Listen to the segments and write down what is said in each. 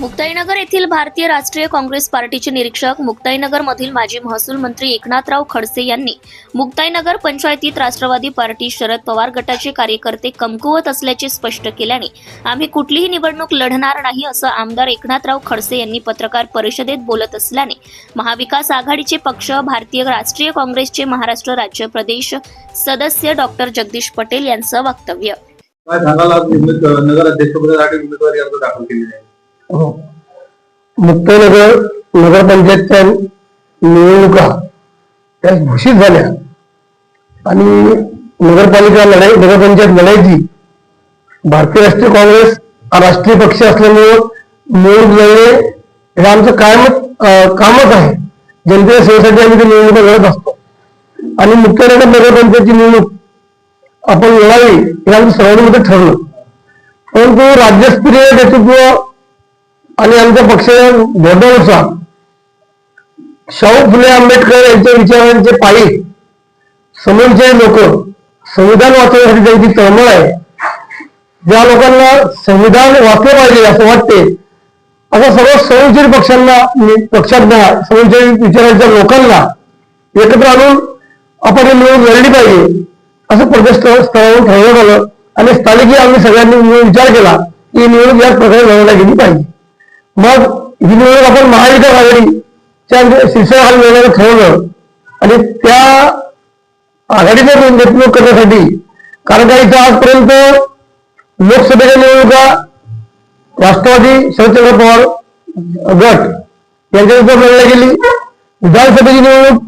मुक्ताईनगर येथील भारतीय राष्ट्रीय काँग्रेस पार्टीचे निरीक्षक मुक्ताईनगर मधील माजी महसूल मंत्री एकनाथराव खडसे यांनी मुक्ताईनगर पंचायतीत राष्ट्रवादी पार्टी शरद पवार गटाचे कार्यकर्ते कमकुवत असल्याचे स्पष्ट केल्याने आम्ही कुठलीही निवडणूक लढणार नाही असं आमदार एकनाथराव खडसे यांनी पत्रकार परिषदेत बोलत असल्याने महाविकास आघाडीचे पक्ष भारतीय राष्ट्रीय काँग्रेसचे महाराष्ट्र राज्य प्रदेश सदस्य डॉक्टर जगदीश पटेल यांचं वक्तव्य. नगराध्यक्षपदासाठी उमेदवारी अर्ज दाखल केले हो. मुक्तनगर नगरपंचायतच्या निवडणुका त्या घोषित झाल्या. आणि नगरपालिका लढाई नगरपंचायत लढायची भारतीय राष्ट्रीय काँग्रेस हा राष्ट्रीय पक्ष असल्यामुळं निवडणूक लढणे हे आमचं कायमच कामच आहे. जनतेच्या सेवेसाठी आम्ही ते निवडणुका लढत असतो. आणि मुक्तनगर नगरपंचायतची निवडणूक आपण लढावी हे आमचं सर्वांमध्ये ठरलं परंतु राज्यस्तरीय नेतृत्व आणि आमचा पक्ष धोरणानुसार शाहू फुले आंबेडकर यांच्या विचारांचे पायी समोरचे लोक संविधान वाचवण्यासाठी त्यांची तळमळ आहे. ज्या लोकांना संविधान वाचले पाहिजे असं वाटते अशा सर्व संविचारी पक्षांना पक्षांना संविचारी विचारांच्या लोकांना एकत्र आणून आपण ही निवडणूक लढली पाहिजे असं प्रदेश स्तरावरून ठरवण्यात आलं. आणि स्थानिकही आम्ही सगळ्यांनी विचार केला की ही निवडणूक याच प्रकारे लढवल्या गेली पाहिजे. मग ही निवडणूक आपण महाविकास आघाडीच्या शीर्षकाखाली लढवण्याचं ठरवलं. आणि त्या आघाडीने नेतृत्व करण्यासाठी कारण का इथं आजपर्यंत लोकसभेच्या निवडणुका राष्ट्रवादी शरदचंद्र पवार गट यांच्या रूपात लढल्या गेली. विधानसभेची निवडणूक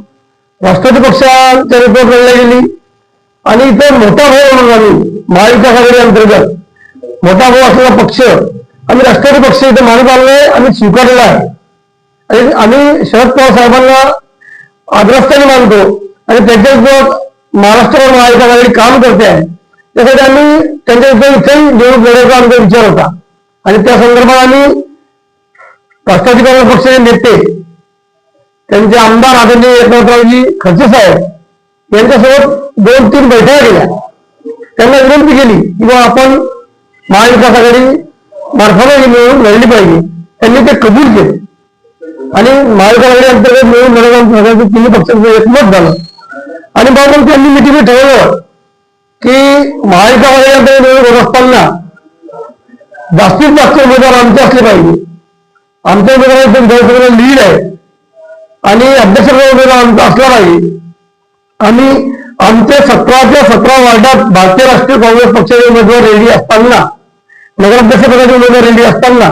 राष्ट्रवादी पक्षाच्या रूपात लढल्या गेली. आणि इथं मोठा भाऊ म्हणून आम्ही महाविकास आघाडी अंतर्गत मोठा भाऊ असलेला पक्ष आम्ही राष्ट्रवादी पक्ष इथे मानत आलोय आम्ही स्वीकारलेला आहे. आणि आम्ही शरद पवार साहेबांना आदरस्थानी मानतो. आणि त्यांच्यासोबत महाराष्ट्र महाराष्ट्रावर महाविकास काम करते आहे. त्यासाठी आम्ही त्यांच्या विरुद्ध इथेही निवडणूक आमचा विचार होता. आणि त्या संदर्भात आम्ही राष्ट्रवादी काँग्रेस पक्षाचे नेते त्यांचे आमदार आदरणीय एकनाथरावजी खडसे साहेब यांच्यासोबत दोन तीन बैठका केल्या. त्यांना विनंती केली की आपण महाविकास आघाडी मार्फत मिळवून निवडणूक लढली पाहिजे. त्यांनी ते कबूल केले. आणि महाविकास आघाडी अंतर्गत निवडून लढवण्याचं तिन्ही पक्षांचं एकमत झालं. आणि मग त्यांनी मिटिंग ठरवलं की महाविकास आघाडी अंतर्गत होत असताना जास्तीत जास्त उमेदवार आमचे असले पाहिजे. आमच्या उमेदवारांचं विधानसभेला लीड आहे. आणि अध्यक्षाचा उमेदवार आमचा असला पाहिजे. आणि आमच्या सतराच्या सतरा वार्डात भारतीय राष्ट्रीय काँग्रेस पक्षाचे उमेदवार रेडी असताना नगराध्यक्ष पदाचे उमेदवार रेडी असताना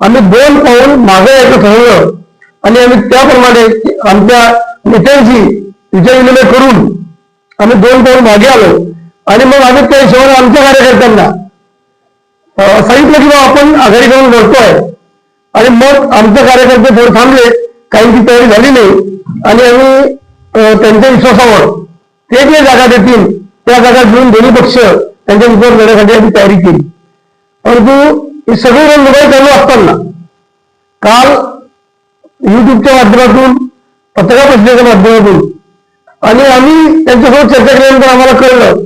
आम्ही दोन पाऊल मागे यायचं ठरवलं. आणि आम्ही त्याप्रमाणे आमच्या नेत्यांशी विचारविनिमय करून आम्ही दोन पाऊल मागे आलो. आणि मग आम्ही त्या हिशोबाने आमच्या कार्यकर्त्यांना सांगितलं की आपण आघाडी करून लढतोय. आणि मग आमचे कार्यकर्ते थोडे थांबले. काहींची तयारी झाली नाही. आणि आम्ही त्यांच्या विश्वासावर ते जे जागा देतील. त्या जागा घेऊन दोन्ही पक्ष त्यांच्या विश्वास लढण्यासाठी आम्ही तयारी केली. परंतु ही सगळी रंगबाई चालू असताना काल युट्यूबच्या माध्यमातून पत्रकार परिषदेच्या माध्यमातून आणि आम्ही त्यांच्यासोबत चर्चा केल्यानंतर आम्हाला कळलं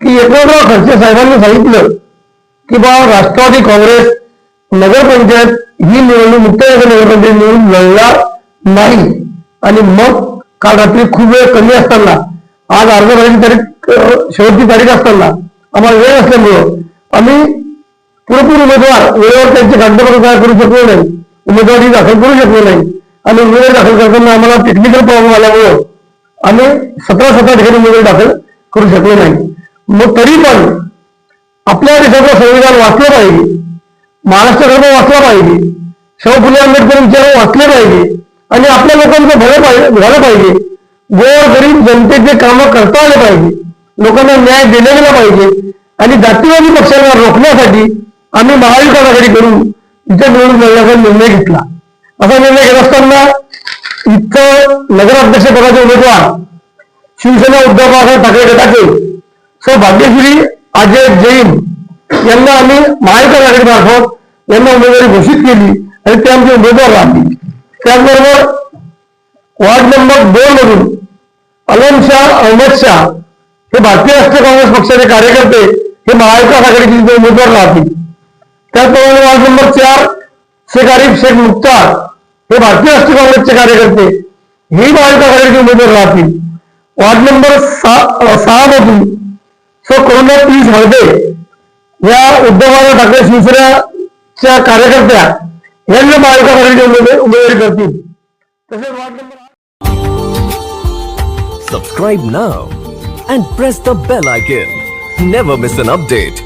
की एकनाथराव खडसे साहेबांनी सांगितलं की बा राष्ट्रवादी काँग्रेस नगरपंचायत ही निवडणूक मुक्तनगर नगरपंचायत निवडून लढणार नाही. आणि मग काल रात्री खूप वेळ कमी असताना आज अर्ज भरायची तारीख शेवटची तारीख असताना आम्हाला वेळ असल्यामुळं आम्ही पुरेपूर उमेदवार वेळेवर त्यांची कागदपत्र तयार करू शकलो नाही. उमेदवारी दाखल करू शकलो नाही. आणि उमेदवारी दाखल करताना आम्हाला टेक्निकल प्रॉब्लेम आल्यामुळं आम्ही सतरा सतरा ठिकाणी उमेदवारी दाखल करू शकलो नाही. मग तरी पण आपल्या देशाचं संविधान वाचलं पाहिजे. महाराष्ट्र धर्म वाचला पाहिजे. शाहू फुले आंबेडकर विचार वाचले पाहिजे. आणि आपल्या लोकांचं भलं पाहिजे झालं पाहिजे. गोर गरीब जनतेचे कामं करता आले पाहिजे. लोकांना न्याय दिला गेला पाहिजे. आणि जातीवादी पक्षांना रोखण्यासाठी आम्ही महाविकास आघाडी करून इथे निवडून लढण्याचा निर्णय घेतला. असा निर्णय घेत असताना इथं नगराध्यक्ष पदाचे उमेदवार शिवसेना उद्धव बाळासाहेब ठाकरे गटाचे सो भाग्यश्री अजय जैन यांना आम्ही महाविकास आघाडी मार्फत यांना उमेदवारी घोषित केली आणि ते आमचे उमेदवार राहतील. त्याचबरोबर वार्ड नंबर दोन मधून अलम शाह अहमद शाह हे भारतीय राष्ट्रीय काँग्रेस पक्षाचे कार्यकर्ते हे महाविकास आघाडीचे उमेदवार राहतील. त्याचप्रमाणे वार्ड नंबर चार शेख आरिफ शेख मुख्तार. हे भारतीय राष्ट्रीय काँग्रेसचे कार्यकर्ते. ही महाविकास आघाडीचे उमेदवार राहतील. वार्ड नंबर सहा सहा मधून सो करुणा तीस हळदे या उद्धवबाबा ठाकरे शिवसेनेच्या कार्यकर्त्या यांना महाविकास आघाडीचे उमेदवार उमेदवारी करतील. तसेच ward number Subscribe now and press the bell icon. Never miss an update.